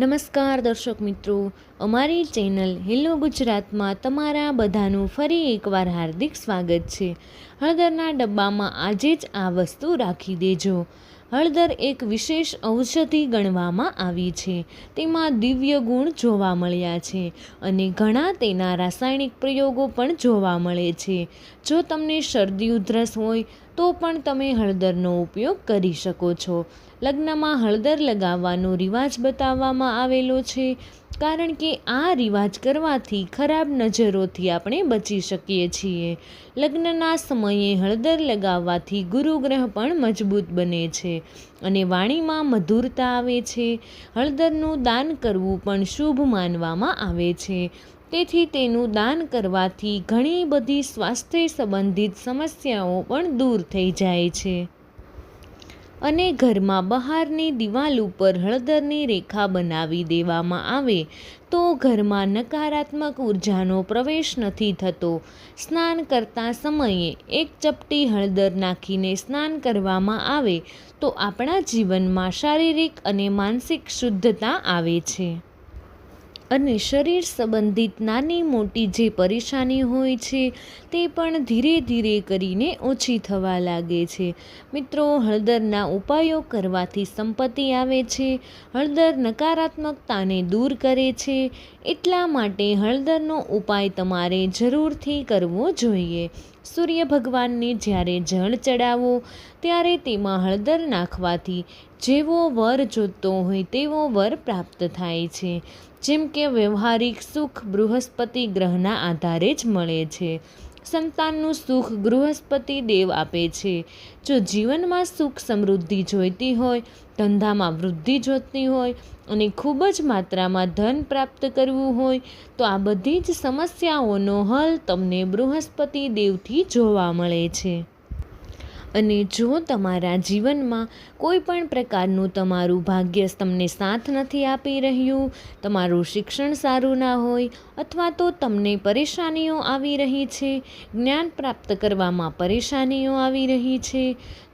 નમસ્કાર દર્શક મિત્રો. અમારી ચેનલ હેલો ગુજરાતમાં તમારા બધાનું ફરી એકવાર હાર્દિક સ્વાગત છે. હળદરના ડબ્બામાં આજે જ આ વસ્તુ રાખી દેજો. હળદર એક વિશેષ ઔષધિ ગણવામાં આવી છે. તેમાં દિવ્ય ગુણ જોવા મળ્યા છે અને ઘણા તેના રાસાયણિક પ્રયોગો પણ જોવા મળે છે. જો તમને શરદી, ઉધરસ હોય તો પણ તમે હળદરનો ઉપયોગ કરી શકો છો. લગ્નમાં હળદર લગાવવાનો રિવાજ બતાવવામાં આવેલો છે, કારણ કે આ રિવાજ કરવાથી ખરાબ નજરોથી આપણે બચી શકીએ છીએ. લગ્નના સમયે હળદર લગાવવાથી ગુરુગ્રહ પણ મજબૂત બને છે અને વાણીમાં મધુરતા આવે છે. હળદરનું દાન કરવું પણ શુભ માનવામાં આવે છે. તેથી તેનું દાન કરવાથી ઘણી બધી સ્વાસ્થ્ય સંબંધિત સમસ્યાઓ પણ દૂર થઈ જાય છે. અને ઘરમાં બહારની દિવાલ ઉપર હળદરની રેખા બનાવી દેવામાં આવે તો ઘરમાં નકારાત્મક ઉર્જાનો પ્રવેશ નથી થતો. સ્નાન કરતા સમયે એક ચપટી હળદર નાખીને સ્નાન કરવામાં આવે તો આપણા જીવનમાં શારીરિક અને માનસિક શુદ્ધતા આવે છે. અને શરીર સંબંધિત નાની મોટી જે પરેશાની હોય છે, તે પણ ધીરે ધીરે કરીને ઓછી થવા લાગે છે. મિત્રો, હળદરના ઉપાયો કરવાથી સંપત્તિ આવે છે, હળદર નકારાત્મકતાને દૂર કરે છે, એટલા માટે હળદરનો ઉપાય તમારે જરૂરથી કરવો જોઈએ. સૂર્ય ભગવાનને જ્યારે જળ ચડાવો, ત્યારે તેમાં હળદર નાખવાથી જેવો વર જોતો હોય તેવો વર પ્રાપ્ત થાય છે. જેમ કે વ્યવહારિક સુખ બૃહસ્પતિ ગ્રહના આધારે જ મળે છે. સંતાનનું સુખ બૃહસ્પતિ દેવ આપે છે. જો જીવનમાં સુખ સમૃદ્ધિ જોઈતી હોય ધંધામાં વૃદ્ધિ જોતની હોય અને ખૂબ જ માત્રામાં ધન પ્રાપ્ત કરવું હોય, તો આ બધી જ સમસ્યાઓનો હલ તમને બૃહસ્પતિ દેવથી જોવા મળે છે. અને જો તમારા જીવનમાં કોઈ પણ પ્રકારનું તમારું ભાગ્ય તમને સાથ નથી આપી રહ્યું, તમારું શિક્ષણ સારું ના હોય અથવા તો તમને પરેશાનીઓ આવી રહી છે, જ્ઞાન પ્રાપ્ત કરવામાં પરેશાનીઓ આવી રહી છે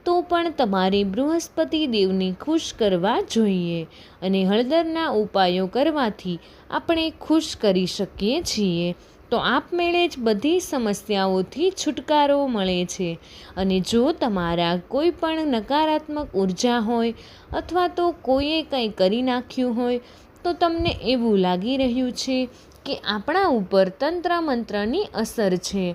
તો પણ તમારે બૃહસ્પતિ દેવને ખુશ કરવા જોઈએ અને હળદરના ઉપાયો કરવાથી આપણે ખુશ કરી શકીએ છીએ. તો આપમેળે જ બધી સમસ્યાઓથી છુટકારો મળે છે અને જો તમારા કોઈ પણ નકારાત્મક ઊર્જા હોય અથવા તો કોઈએ કંઈ કરી નાખ્યું હોય તો તમને એવું લાગી રહ્યું છે કે આપણા ઉપર તંત્ર મંત્રની અસર છે,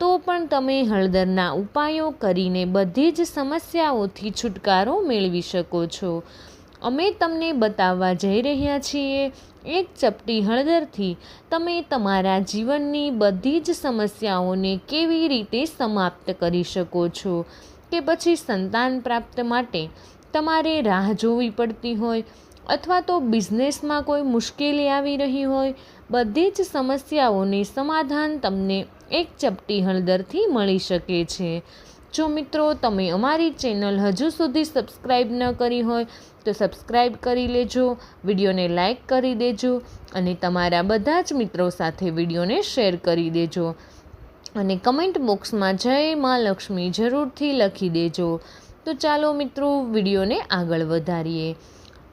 તો પણ તમે હળદરના ઉપાયો કરીને બધી જ સમસ્યાઓથી છુટકારો મેળવી શકો છો. અમે તમને બતાવવા જઈ રહ્યા છીએ, એક ચપટી હળદરથી તમે તમારા જીવનની બધી જ સમસ્યાઓને કેવી રીતે સમાપ્ત કરી શકો છો કે પછી સંતાન પ્રાપ્ત માટે તમારે રાહ જોવી પડતી હોય અથવા તો બિઝનેસમાં કોઈ મુશ્કેલી આવી રહી હોય બધી જ સમસ્યાઓને સમાધાન તમને એક ચપટી હળદરથી મળી શકે છે. જો મિત્રો, તમે અમારી ચેનલ હજુ સુધી સબસ્ક્રાઈબ ન કરી હોય, તો સબસ્ક્રાઈબ કરી લેજો, વિડીયોને લાઈક કરી દેજો અને તમારા બધા જ મિત્રો સાથે વિડીયોને શેર કરી દેજો. અને કમેન્ટ બોક્સમાં જય મા લક્ષ્મી જરૂરથી લખી દેજો. તો ચાલો મિત્રો, વિડીયોને આગળ વધારીએ.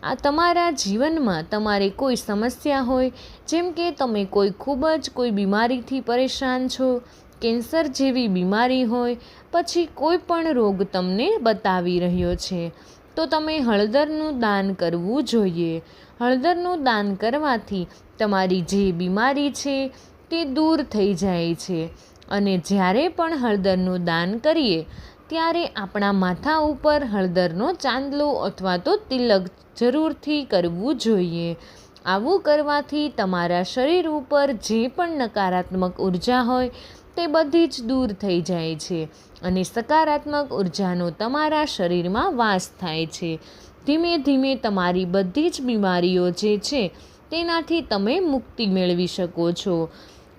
આ તમારા જીવનમાં તમારે કોઈ સમસ્યા હોય, જેમ કે તમે કોઈ ખૂબ જ કોઈ બીમારીથી પરેશાન છો, કેન્સર જેવી બીમારી હોય, પછી કોઈ પણ રોગ તમને બતાવી રહ્યો છે, તો તમે હળદરનું દાન કરવું જોઈએ. હળદરનું દાન કરવાથી તમારી જે બીમારી છે તે દૂર થઈ જાય છે. અને જ્યારે પણ હળદરનું દાન કરીએ ત્યારે આપણા માથા ઉપર હળદરનો ચાંદલો અથવા તો તિલક જરૂરથી કરવું જોઈએ. આવું કરવાથી તમારા શરીર ઉપર જે પણ નકારાત્મક ઊર્જા હોય તે બધી જ દૂર થઈ જાય છે અને સકારાત્મક ઉર્જાનો તમારા શરીરમાં વાસ થાય છે. ધીમે ધીમે તમારી બધી જ બીમારીઓ જે છે તેનાથી તમે મુક્તિ મેળવી શકો છો.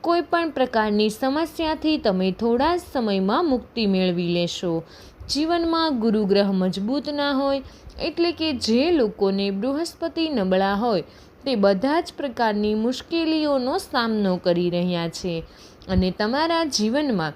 કોઈ પણ પ્રકારની સમસ્યાથી તમે થોડા સમયમાં મુક્તિ મેળવી લેશો. જીવનમાં ગુરુગ્રહ મજબૂત ના હોય, એટલે કે જે લોકોને બૃહસ્પતિ નબળા હોય, તે બધા જ પ્રકારની મુશ્કેલીઓનો સામનો કરી રહ્યા છે. અને તમારા જીવનમાં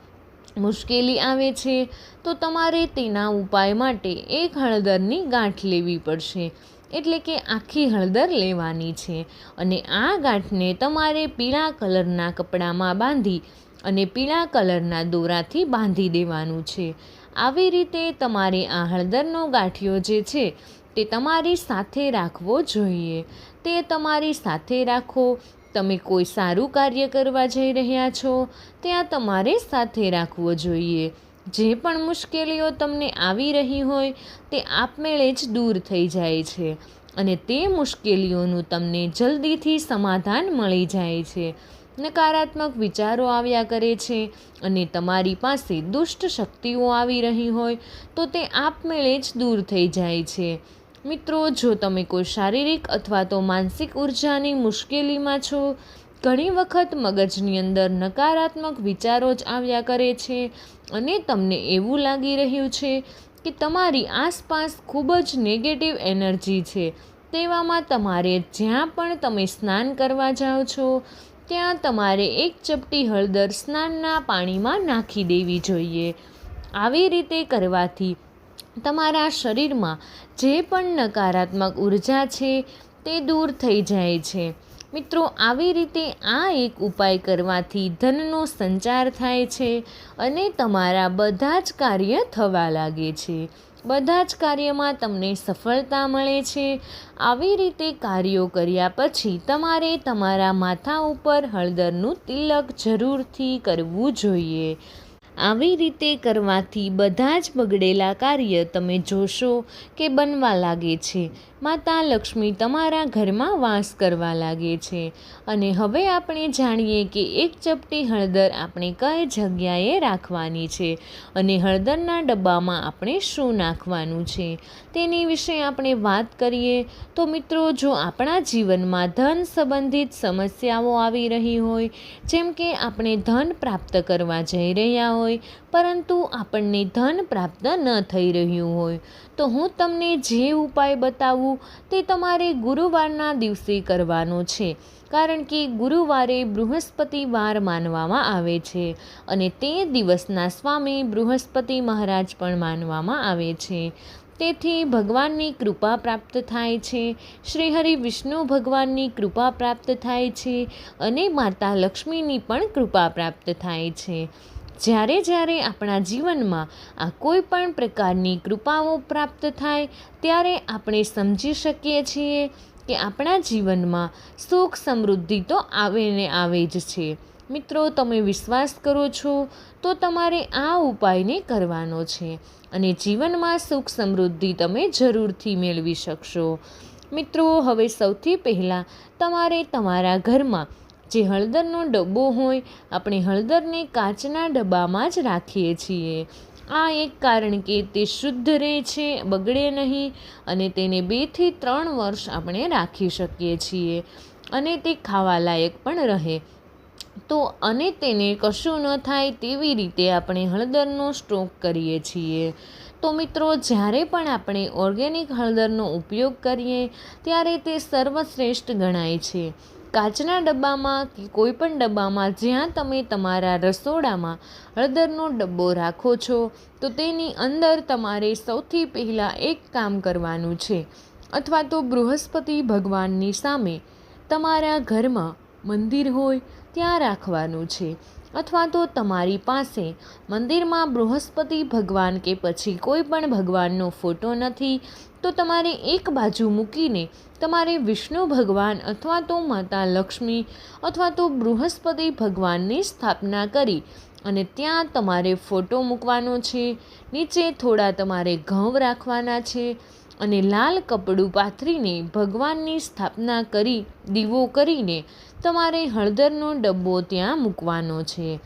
મુશ્કેલી આવે છે, તો તમારે તેના ઉપાય માટે એક હળદરની ગાંઠ લેવી પડશે. એટલે કે આખી હળદર લેવાની છે. અને આ ગાંઠને તમારે પીળા કલરના કપડામાં બાંધી અને પીળા કલરના દોરાથી બાંધી દેવાનું છે. આવી રીતે તમારે આ હળદરનો ગાંઠિયો જે છે તે તમારી સાથે રાખવો જોઈએ. તે તમારી સાથે રાખો. તમે કોઈ સારું કાર્ય કરવા જઈ રહ્યા છો, ત્યાં તમારે સાથે રાખવો જોઈએ. જે પણ મુશ્કેલીઓ તમને આવી રહી હોય તે આપમેળે જ દૂર થઈ જાય છે અને તે મુશ્કેલીઓનું તમને જલ્દીથી સમાધાન મળી જાય છે. નકારાત્મક વિચારો આવ્યા કરે છે અને તમારી પાસે દુષ્ટ શક્તિઓ આવી રહી હોય તો તે આપમેળે જ દૂર થઈ જાય છે. મિત્રો, જો તમે કોઈ શારીરિક અથવા તો માનસિક ઉર્જાની મુશ્કેલીમાં છો ઘણી વખત મગજની અંદર નકારાત્મક વિચારો જ આવ્યા કરે છે અને તમને એવું લાગી રહ્યું છે કે તમારી આસપાસ ખૂબ જ નેગેટિવ એનર્જી છે. તેવામાં તમારે જ્યાં પણ તમે સ્નાન કરવા જાઓ છો, ત્યાં તમારે એક ચપટી હળદર સ્નાનના પાણીમાં નાખી દેવી જોઈએ. આવી રીતે કરવાથી તમારા શરીરમાં જે પણ નકારાત્મક ઊર્જા છે તે દૂર થઈ જાય છે. મિત્રો, આવી રીતે આ એક ઉપાય કરવાથી ધનનો સંચાર થાય છે અને તમારા બધા જ કાર્ય થવા લાગે છે. બધા જ કાર્યમાં તમને સફળતા મળે છે. આવી રીતે કાર્યો કર્યા પછી તમારે તમારા માથા ઉપર હળદરનું તિલક જરૂરથી કરવું જોઈએ. આવી રીતે કરવાથી બધા જ બગડેલા કાર્ય તમે જોશો કે બનવા લાગે છે. માતા લક્ષ્મી તમારા ઘરમાં વાસ કરવા લાગે છે. અને હવે આપણે જાણીએ કે એક ચપટી હળદર આપણે કઈ જગ્યાએ રાખવાની છે અને હળદરના ડબ્બામાં આપણે શું નાખવાનું છે તેની વિશે આપણે વાત કરીએ તો મિત્રો જો આપણા જીવનમાં ધન સંબંધિત સમસ્યાઓ આવી રહી હોય, જેમ કે આપણે ધન પ્રાપ્ત કરવા જઈ રહ્યા હોય, પરંતુ આપણને ધન પ્રાપ્ત ન થઈ રહ્યું હોય, તો હું તમને જે ઉપાય બતાવું તે તમારે ગુરુવારના દિવસે કરવાનું છે, કારણ કે ગુરુવારે બૃહસ્પતિ વાર માનવામાં આવે છે અને તે દિવસના સ્વામી બૃહસ્પતિ મહારાજ પણ માનવામાં આવે છે. તેથી ભગવાનની કૃપા પ્રાપ્ત થાય છે શ્રી હરિ વિષ્ણુ ભગવાનની કૃપા પ્રાપ્ત થાય છે અને માતા લક્ષ્મીની પણ કૃપા પ્રાપ્ત થાય છે. જ્યારે જ્યારે આપણા જીવનમાં આ કોઈ પણ પ્રકારની કૃપાઓ પ્રાપ્ત થાય, ત્યારે આપણે સમજી શકીએ છીએ કે આપણા જીવનમાં સુખ સમૃદ્ધિ તો આવે ને આવે જ છે. મિત્રો, તમે વિશ્વાસ કરો છો તો તમારે આ ઉપાયને કરવાનો છે અને જીવનમાં સુખ સમૃદ્ધિ તમે જરૂરથી મેળવી શકશો. મિત્રો, હવે સૌથી પહેલાં તમારે તમારા ઘરમાં જે હળદરનો ડબ્બો હોય, આપણે હળદરને કાચના ડબ્બામાં જ રાખીએ છીએ. આ એક કારણ કે તે શુદ્ધ રહે છે, બગડે નહીં અને તેને બેથી ત્રણ વર્ષ આપણે રાખી શકીએ છીએ અને તે ખાવાલાયક પણ રહે. તો અને તેને કશું ન થાય તેવી રીતે આપણે હળદરનો સ્ટોક કરીએ છીએ. તો મિત્રો, જ્યારે પણ આપણે ઓર્ગેનિક હળદરનો ઉપયોગ કરીએ, ત્યારે તે સર્વશ્રેષ્ઠ ગણાય છે. કાચના ડબ્બામાં કે કોઈ પણ ડબ્બામાં જ્યાં તમે તમારા રસોડામાં હળદરનો ડબ્બો રાખો છો, તો તેની અંદર તમારે સૌથી પહેલાં એક કામ કરવાનું છે. અથવા તો બૃહસ્પતિ ભગવાનની સામે તમારા ઘરમાં મંદિર હોય, ત્યાં રાખવાનું છે. અથવા તો તમારી પાસે મંદિરમાં બૃહસ્પતિ ભગવાન કે પછી કોઈ પણ ભગવાનનો ફોટો નથી, તો તમારે એક બાજુ મૂકીને તમારે વિષ્ણુ ભગવાન અથવા તો માતા લક્ષ્મી અથવા તો બૃહસ્પતિ ભગવાનની સ્થાપના કરી અને ત્યાં તમારે ફોટો મૂકવાનો છે, નીચે થોડા તમારે ઘઉં રાખવાના છે અને લાલ કપડું પાથરીને ભગવાનની સ્થાપના કરી, દીવો કરીને તમારે હળદરનો ડબ્બો ત્યાં મૂકવાનો છે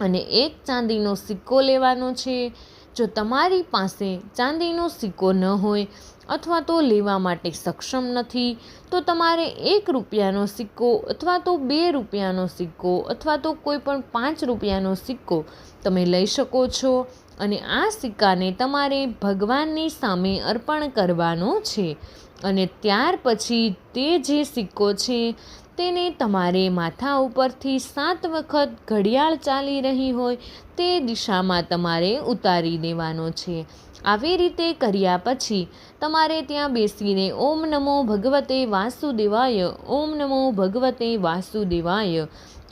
અને એક ચાંદીનો સિક્કો લેવાનો છે. જો તમારી પાસે ચાંદીનો સિક્કો ન હોય અથવા તો લેવા માટે સક્ષમ નથી, તો તમારે એક રૂપિયાનો સિક્કો અથવા તો બે રૂપિયાનો સિક્કો અથવા તો કોઈ પણ પાંચ રૂપિયાનો સિક્કો તમે લઈ શકો છો. અને આ સિક્કાને તમારે ભગવાનની સામે અર્પણ કરવાનો છે. અને ત્યાર પછી તે જે સિક્કો છે તેને તમારે માથા ઉપરથી સાત વખત ઘડિયાળ ચાલી રહી હોય તે દિશામાં તમારે ઉતારી દેવાનો છે. આવી રીતે કર્યા પછી તમારે ત્યાં બેસીને ઓમ નમો ભગવતે વાસુદેવાય, ઓમ નમો ભગવતે વાસુદેવાય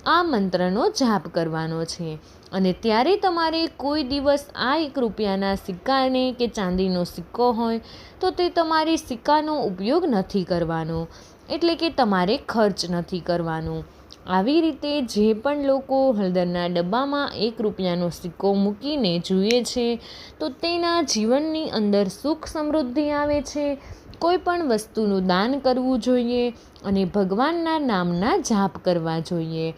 આ મંત્રનો જાપ કરવાનો છે. અને ત્યારે તમારે કોઈ દિવસ આ એક રૂપિયાના સિક્કાને કે ચાંદીનો સિક્કો હોય તો તે તમારે સિક્કાનો ઉપયોગ નથી કરવાનો. એટલે કે તમારે ખર્ચ નથી કરવાનો. આવી રીતે જે પણ લોકો હળદરના ડબ્બામાં એક રૂપિયાનો સિક્કો મૂકીને જુએ છે, તો તેના જીવનની અંદર સુખ સમૃદ્ધિ આવે છે. કોઈ પણ વસ્તુનું દાન કરવું જોઈએ અને ભગવાનના નામના જાપ કરવા જોઈએ.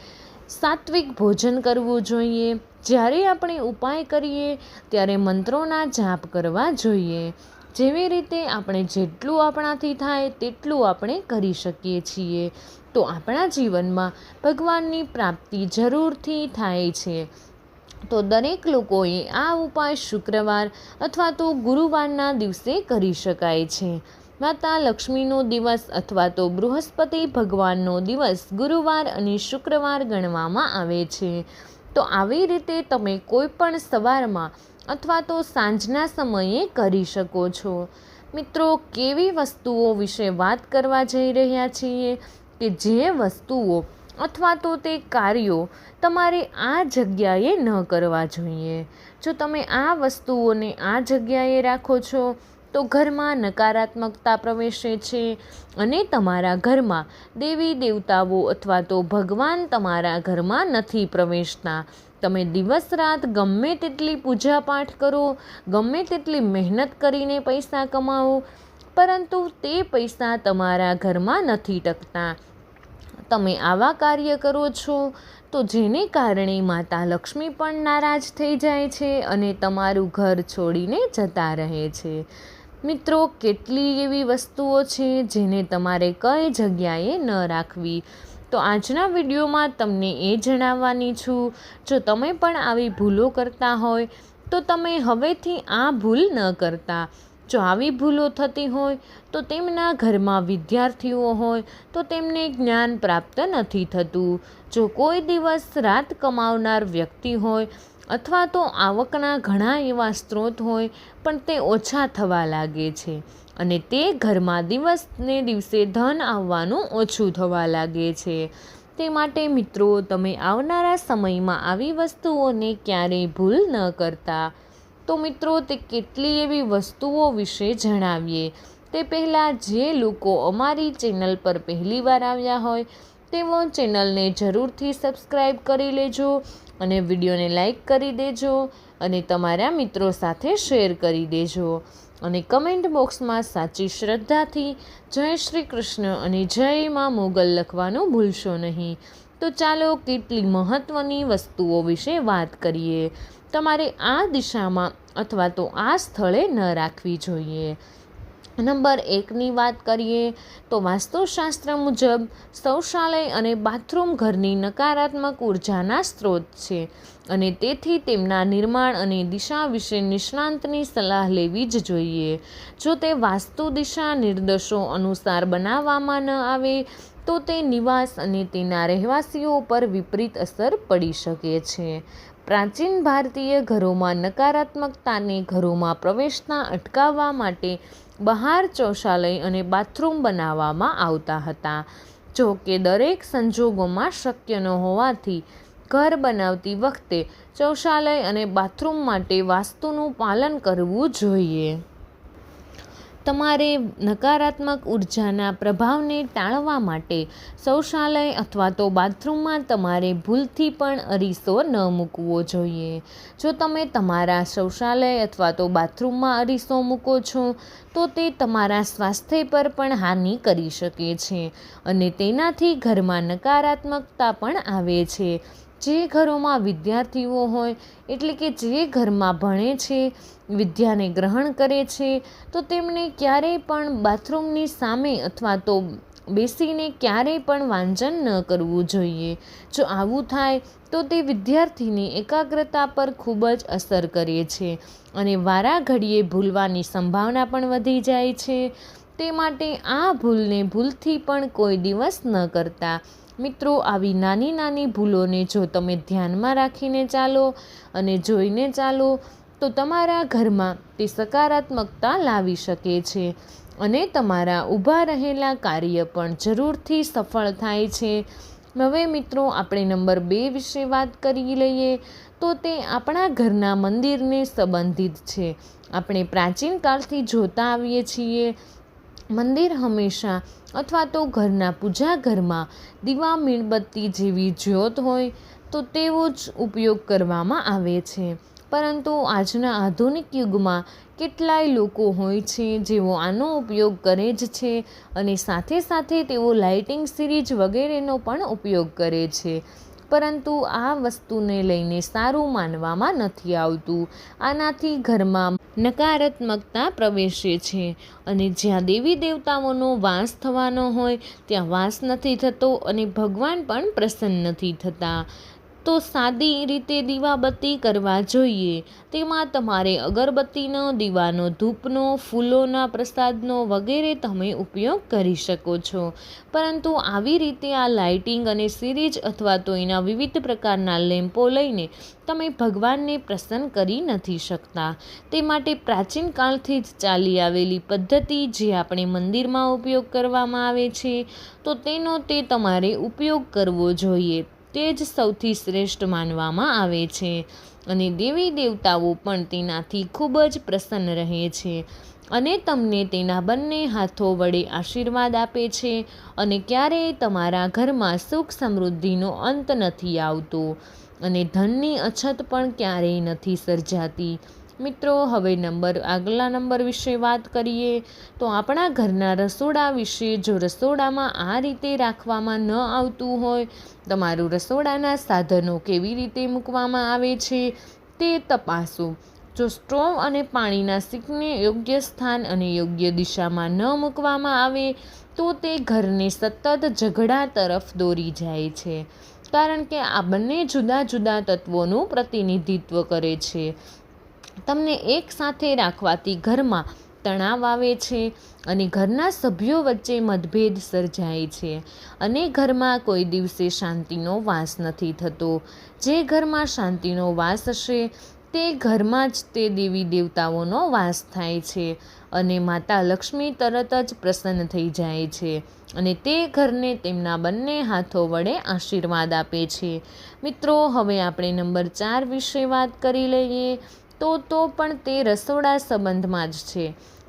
સાત્વિક ભોજન કરવું જોઈએ. જ્યારે આપણે ઉપાય કરીએ, ત્યારે મંત્રોના જાપ કરવા જોઈએ. જેવી રીતે આપણે જેટલું આપણાથી થાય તેટલું આપણે કરી શકીએ છીએ. તો આપણા જીવનમાં ભગવાનની પ્રાપ્તિ જરૂરથી થાય છે. તો દરેક લોકોએ આ ઉપાય શુક્રવાર અથવા તો ગુરુવારના દિવસે કરી શકાય છે. માતા લક્ષ્મીનો દિવસ અથવા તો બૃહસ્પતિ ભગવાનનો દિવસ ગુરુવાર અને શુક્રવાર ગણવામાં આવે છે. તો આવી રીતે તમે કોઈ પણ સવારમાં અથવા તો સાંજના સમયે કરી શકો છો. મિત્રો, કેવી વસ્તુઓ વિશે વાત કરવા જઈ રહ્યા છીએ કે જે વસ્તુઓ અથવા તો તે કાર્યો તમારે આ જગ્યાએ ન કરવા જોઈએ. જો તમે આ વસ્તુઓને આ જગ્યાએ રાખો છો, તો ઘરમાં નકારાત્મકતા પ્રવેશે છે અને તમારા ઘરમાં દેવી દેવતાઓ અથવા તો ભગવાન તમારા ઘરમાં નથી પ્રવેશતા. તમે દિવસ રાત ગમે તેટલી પૂજા પાઠ કરો, ગમે તેટલી મહેનત કરીને પૈસા કમાવો, પરંતુ તે પૈસા તમારા ઘરમાં નથી ટકતા. તમે આવા કાર્ય કરો છો તો જેને કારણે માતા લક્ષ્મી પણ નારાજ થઈ જાય છે અને તમારું ઘર છોડીને જતા રહે છે. મિત્રો, કેટલી એવી વસ્તુઓ છે જેને તમારે કઈ જગ્યાએ ન રાખવી? તો આજના વિડીયોમાં તમને એ જણાવવાની છું, જો તમે પણ આવી ભૂલો કરતા હોય, તો તમે હવેથી આ ભૂલ ન કરતા. જો આવી ભૂલો થતી હોય, તો તેમના ઘરમાં વિદ્યાર્થીઓ હોય, તો તેમને જ્ઞાન પ્રાપ્ત નથી થતું. જો કોઈ દિવસ રાત કમાવનાર વ્યક્તિ હોય, અથવા તો આવકના ઘણા એવા સ્ત્રોત હોય, પણ તે ઓછા થવા લાગે છે. અને તે ઘરમાં દિવસને દિવસે ધન આવવાનું ઓછું થવા લાગે છે. તે માટે મિત્રો, તમે આવનારા સમયમાં આવી વસ્તુઓને ક્યારેય ભૂલ ન કરતા. તો મિત્રો, તે કેટલી એવી વસ્તુઓ વિશે જણાવીએ? તે પહેલાં જે લોકો અમારી ચેનલ પર પહેલીવાર આવ્યા હોય, તેઓ ચેનલને જરૂરથી સબસ્ક્રાઈબ કરી લેજો અને વિડીયોને લાઈક કરી દેજો અને તમારા મિત્રો સાથે શેર કરી દેજો. અને કમેન્ટ બોક્સમાં સાચી શ્રદ્ધાથી જય શ્રી કૃષ્ણ અને જય માં મોગલ લખવાનું ભૂલશો નહીં. તો ચાલો કેટલી મહત્ત્વની વસ્તુઓ વિશે વાત કરીએ. તમારે આ દિશામાં અથવા તો આ સ્થળે ન રાખવી જોઈએ. નંબર એકની વાત કરીએ તો વાસ્તુશાસ્ત્ર મુજબ શૌચાલય અને બાથરૂમ ઘરની નકારાત્મક ઉર્જાના સ્ત્રોત છે. અને તેથી તેમના નિર્માણ અને દિશા વિશે નિષ્ણાંતની સલાહ લેવી જ જોઈએ. જો તે વાસ્તુ દિશા નિર્દેશો અનુસાર બનાવવામાં ન આવે, તો તે નિવાસ અને તેના રહેવાસીઓ પર વિપરીત અસર પડી શકે છે. પ્રાચીન ભારતીય ઘરોમાં નકારાત્મકતાને ઘરોમાં પ્રવેશતા અટકાવવા માટે બહાર શૌચાલય અને બાથરૂમ બનાવવામાં આવતા હતા. જો કે દરેક સંજોગોમાં શક્ય ન હોવાથી ઘર બનાવતી વખતે શૌચાલય અને બાથરૂમ માટે વાસ્તુનું પાલન કરવું જોઈએ. તમારે નકારાત્મક ઉર્જાના પ્રભાવને ટાળવા માટે શૌચાલય અથવા તો બાથરૂમમાં તમારે ભૂલથી પણ અરીસો ન મૂકવો જોઈએ. જો તમે તમારા શૌચાલય અથવા તો બાથરૂમમાં અરીસો મૂકો છો, તો તે તમારા સ્વાસ્થ્ય પર પણ હાનિ કરી શકે છે અને તેનાથી ઘરમાં નકારાત્મકતા પણ આવે છે. જે ઘરોમાં વિદ્યાર્થીઓ હોય, એટલે કે જે ઘરમાં ભણે છે, વિદ્યાને ગ્રહણ કરે છે, તો તેમણે ક્યારેય પણ બાથરૂમની સામે અથવા તો બેસીને ક્યારેય પણ વાંચન ન કરવું જોઈએ. જો આવું થાય, તો તે વિદ્યાર્થીની એકાગ્રતા પર ખૂબ જ અસર કરે છે અને વારા ઘડીએ ભૂલવાની સંભાવના પણ વધી જાય છે. તે માટે આ ભૂલને ભૂલથી પણ કોઈ દિવસ ન કરતા મિત્રો, આવી નાની નાની ભૂલોને જો તમે ધ્યાનમાં રાખીને ચાલો અને જોઈને ચાલો, તો તમારા ઘરમાં તે સકારાત્મકતા લાવી શકે છે અને તમારા ઊભા રહેલા કાર્ય પણ જરૂરથી સફળ થાય છે. હવે મિત્રો, આપણે નંબર બે વિશે વાત કરી લઈએ, તો તે આપણા ઘરના મંદિરને સંબંધિત છે. આપણે પ્રાચીન કાળથી જોતા આવીએ છીએ મંદિર હંમેશા અથવા તો ઘરના પૂજા ઘરમાં દીવા, મીણબત્તી જેવી જ્યોત હોય તો તેવો જ ઉપયોગ કરવામાં આવે છે. પરંતુ આજના આધુનિક યુગમાં કેટલાય લોકો હોય છે જેઓ આનો ઉપયોગ કરે જ છે અને સાથે સાથે તેઓ લાઇટિંગ સિરીજ વગેરેનો પણ ઉપયોગ કરે છે. પરંતુ આ વસ્તુને લઈને સારું માનવામાં નથી આવતું. આનાથી ઘરમાં નકારાત્મકતા પ્રવેશે છે અને જ્યાં દેવી દેવતાઓનો વાસ થવાનો હોય, ત્યાં વાસ નથી થતો અને ભગવાન પણ પ્રસન્ન નથી થતા. તો સાદી રીતે દીવાબત્તી કરવા જોઈએ. તેમાં તમારે અગરબત્તીનો, દીવાનો ધૂપનો, ફૂલોના પ્રસાદનો વગેરે તમે ઉપયોગ કરી શકો છો. પરંતુ આવી રીતે આ લાઇટિંગ અને સિરીજ અથવા તો એના વિવિધ પ્રકારના લેમ્પો લઈને તમે ભગવાનને પ્રસન્ન કરી નથી શકતા. તે માટે પ્રાચીન કાળથી જ ચાલી આવેલી પદ્ધતિ જે આપણે મંદિરમાં ઉપયોગ કરવામાં આવે છે, તો તેનો તે તમારે ઉપયોગ કરવો જોઈએ. તે જ સૌથી શ્રેષ્ઠ માનવામાં આવે છે. અને દેવી દેવતાઓ પણ તેનાથી ખૂબ જ પ્રસન્ન રહે છે અને તમને તેના બંને હાથો વડે આશીર્વાદ આપે છે અને ક્યારેય તમારા ઘરમાં સુખ સમૃદ્ધિનો અંત નથી આવતો. અને ધનની અછત પણ ક્યારેય નથી સર્જાતી. મિત્રો, હવે નંબર, આગલા નંબર વિશે વાત કરીએ તો આપણા ઘરના રસોડા વિશે. જો રસોડામાં આ રીતે રાખવામાં ન આવતું હોય, તમારું રસોડાના સાધનો કેવી રીતે મૂકવામાં આવે છે તે તપાસો. જો સ્ટોવ અને પાણીના સીકને યોગ્ય સ્થાન અને યોગ્ય દિશામાં ન મૂકવામાં આવે, તો તે ઘરને સતત ઝઘડા તરફ દોરી જાય છે. કારણ કે આ બંને જુદા જુદા તત્વોનું પ્રતિનિધિત્વ કરે છે. તમને એકસાથે રાખવાથી ઘરમાં તણાવ આવે છે અને ઘરના સભ્યો વચ્ચે મતભેદ સર્જાય છે. અને ઘરમાં કોઈ દિવસે શાંતિનો વાસ નથી થતો. જે ઘરમાં શાંતિનો વાસ હશે, તે ઘરમાં જ તે દેવી દેવતાઓનો વાસ થાય છે અને માતા લક્ષ્મી તરત જ પ્રસન્ન થઈ જાય છે અને તે ઘરને તેમના બંને હાથો વડે આશીર્વાદ આપે છે. મિત્રો, હવે આપણે નંબર ચાર વિશે વાત કરી લઈએ. તો તો પણ તે રસોડા સંબંધમાં જ છે.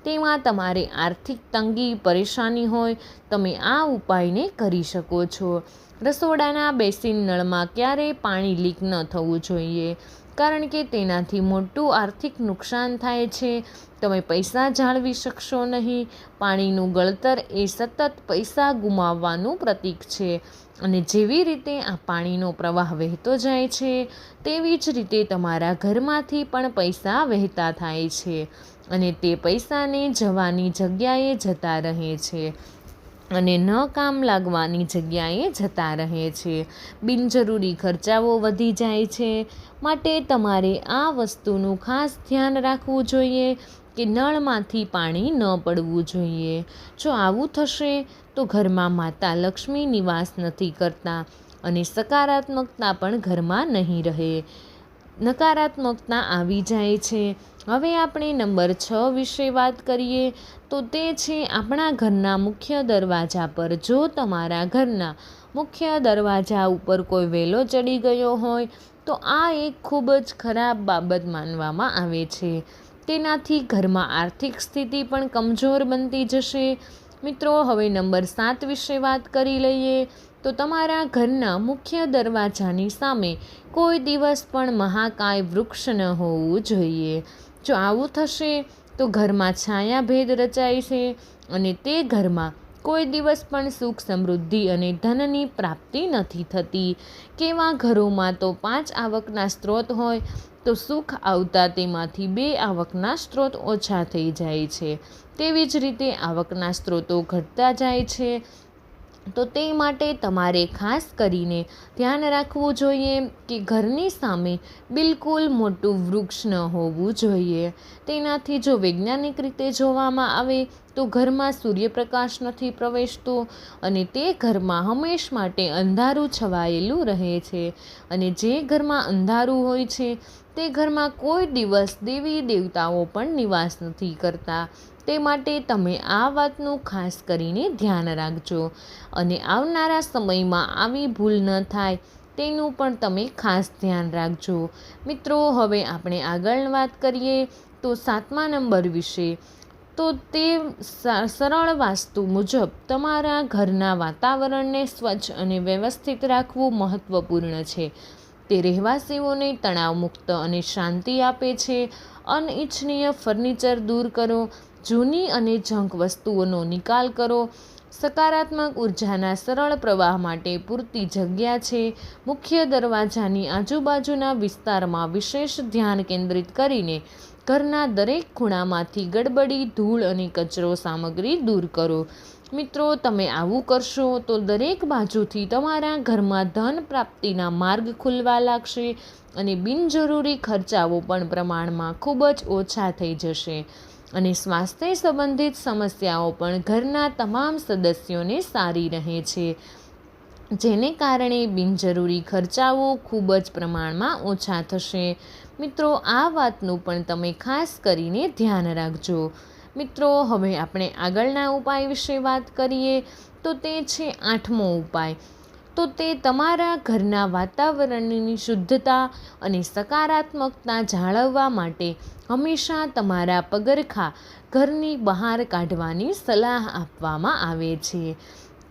તેમાં તમારે આર્થિક તંગી પરેશાની હોય, તમે આ ઉપાયને કરી શકો છો. રસોડાના બેસિન નળમાં ક્યારેય પાણી લીક ન થવું જોઈએ, કારણ કે તેનાથી મોટું આર્થિક નુકસાન થાય છે. તમે પૈસા જાળવી શકશો નહીં. પાણીનું ગળતર એ સતત પૈસા ગુમાવવાનું પ્રતીક છે. અને જેવી રીતે આ પાણીનો પ્રવાહ વહેતો જાય છે, તેવી જ રીતે તમારા ઘરમાંથી પણ પૈસા વહેતા થાય છે અને તે પૈસાને જવાની જગ્યાએ જતા રહે છે. અને ન કામ લાગવાની જગ્યાએ જતા રહે છે. બિનજરૂરી ખર્ચાઓ વધી જાય છે. માટે તમારે આ વસ્તુનું ખાસ ધ્યાન રાખવું જોઈએ કે નળમાંથી પાણી ન પડવું જોઈએ. જો આવું થશે, તો ઘરમાં માતા લક્ષ્મી નિવાસ નથી કરતા અને સકારાત્મકતા પણ ઘરમાં નહીં રહે. નકારાત્મકતા આવી જાય છે. હવે આપણે નંબર છ વિશે વાત કરીએ. તો તે છે આપણા ઘરના મુખ્ય દરવાજા પર. જો તમારા ઘરના મુખ્ય દરવાજા ઉપર કોઈ વેલો ચડી ગયો હોય, તો આ એક ખૂબ જ ખરાબ બાબત માનવામાં આવે છે. તેનાથી ઘરમાં આર્થિક સ્થિતિ પણ કમજોર બનતી જશે. મિત્રો, હવે નંબર સાત વિશે વાત કરી લઈએ, તો તમારા ઘરના મુખ્ય દરવાજાની સામે કોઈ દિવસ પણ મહાકાય વૃક્ષ ન હોવું જોઈએ. જો આવું થશે તો ઘરમાં છાયાભેદ રચાય છે અને તે ઘરમાં કોઈ દિવસ પણ સુખ સમૃદ્ધિ અને ધનની પ્રાપ્તિ નથી થતી. કેવા ઘરોમાં તો પાંચ આવકના સ્ત્રોત હોય, તો સુખ આવતા તેમાંથી બે આવકના સ્ત્રોત ઓછા થઈ જાય છે. તેવી જ રીતે આવકના સ્ત્રોતો ઘટતા જાય છે તો તે માટે તમારે ખાસ કરીને ધ્યાન રાખવું જોઈએ કે ઘરની સામે બિલકુલ મોટું વૃક્ષ ન હોવું જોઈએ. તેનાથી જો વૈજ્ઞાનિક રીતે જોવામાં આવે તો ઘરમાં સૂર્યપ્રકાશ નથી પ્રવેશતો અને તે ઘરમાં હંમેશ માટે અંધારું છવાયેલું રહે છે. અને જે ઘરમાં અંધારું હોય છે, તે ઘરમાં કોઈ દિવસ દેવી દેવતાઓ પણ નિવાસ નથી કરતા. તે માટે તમે આ વાતનું ખાસ કરીને ધ્યાન રાખજો. અને આવનારા સમયમાં આવી ભૂલ ન થાય, તેનું પણ તમે ખાસ ધ્યાન રાખજો. મિત્રો, હવે આપણે આગળ વાત કરીએ તો સાતમા નંબર વિશે. તો તે સરળ વાસ્તુ મુજબ તમારા ઘરના વાતાવરણને સ્વચ્છ અને વ્યવસ્થિત રાખવું મહત્ત્વપૂર્ણ છે. તે રહેવાસીઓને તણાવમુક્ત અને શાંતિ આપે છે. અનિચ્છનીય ફર્નિચર દૂર કરો, જૂની અને જંક વસ્તુઓનો નિકાલ કરો. સકારાત્મક ઉર્જાના સરળ પ્રવાહ માટે પૂરતી જગ્યા છે. મુખ્ય દરવાજાની આજુબાજુના વિસ્તારમાં વિશેષ ધ્યાન કેન્દ્રિત કરીને ઘરના દરેક ખૂણામાંથી ગડબડી, ધૂળ અને કચરો સામગ્રી દૂર કરો. મિત્રો, તમે આવું કરશો તો દરેક બાજુથી તમારા ઘરમાં ધન પ્રાપ્તિના માર્ગ ખુલવા લાગશે અને બિનજરૂરી ખર્ચાઓ પણ પ્રમાણમાં ખૂબ જ ઓછા થઈ જશે. અને સ્વાસ્થ્ય સંબંધિત સમસ્યાઓ પણ ઘરના તમામ સદસ્યોને સારી રહે છે, જેને કારણે બિનજરૂરી ખર્ચાઓ ખૂબ જ પ્રમાણમાં ઓછા થશે. મિત્રો, આ વાતનું પણ તમે ખાસ કરીને ધ્યાન રાખજો. મિત્રો, હવે આપણે આગળના ઉપાય વિશે વાત કરીએ, તો તે છે આઠમો ઉપાય. તો તે તમારા ઘરના વાતાવરણની શુદ્ધતા અને સકારાત્મકતા જાળવવા માટે હંમેશા તમારા પગરખા ઘરની બહાર કાઢવાની સલાહ આપવામાં આવે છે.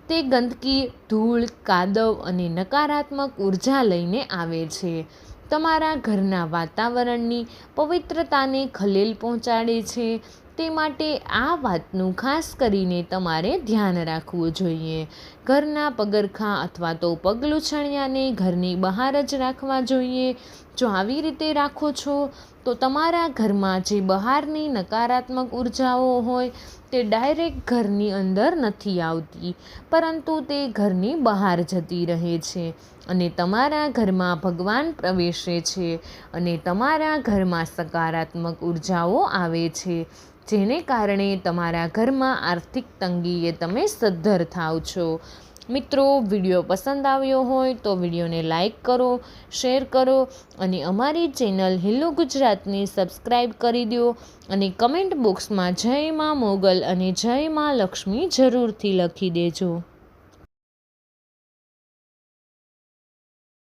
તે ગંદકી, ધૂળ, કાદવ અને નકારાત્મક ઊર્જા લઈને આવે છે. તમારા ઘરના વાતાવરણની પવિત્રતાને ખલેલ પહોંચાડે છે. તે માટે આ વાતનું ખાસ કરીને તમારે ધ્યાન રાખવું જોઈએ. ઘરના પગરખાં અથવા તો પગલુંછણિયાને ઘરની બહાર જ રાખવા જોઈએ. જો આવી રીતે રાખો છો, તો તમારા ઘરમાં જે બહારની નકારાત્મક ઉર્જાઓ હોય, તે ડાયરેક્ટ ઘરની અંદર નથી આવતી, પરંતુ તે ઘરની બહાર જતી રહે છે. અને તમારા ઘરમાં ભગવાન પ્રવેશે છે, અને તમારા ઘરમાં સકારાત્મક ઉર્જાઓ આવે છે, જેને કારણે તમારા ઘરમાં આર્થિક તંગીએ તમે સદ્ધર થાવ છો. મિત્રો, વીડિયો પસંદ આવ્યો હોય તો વિડીયોને લાઈક કરો, શેર કરો અને અમારી ચેનલ હિલ્લો ગુજરાતને સબસ્ક્રાઈબ કરી દો અને કમેન્ટ બોક્સમાં જય માં મોગલ અને જય માં લક્ષ્મી જરૂરથી લખી દેજો.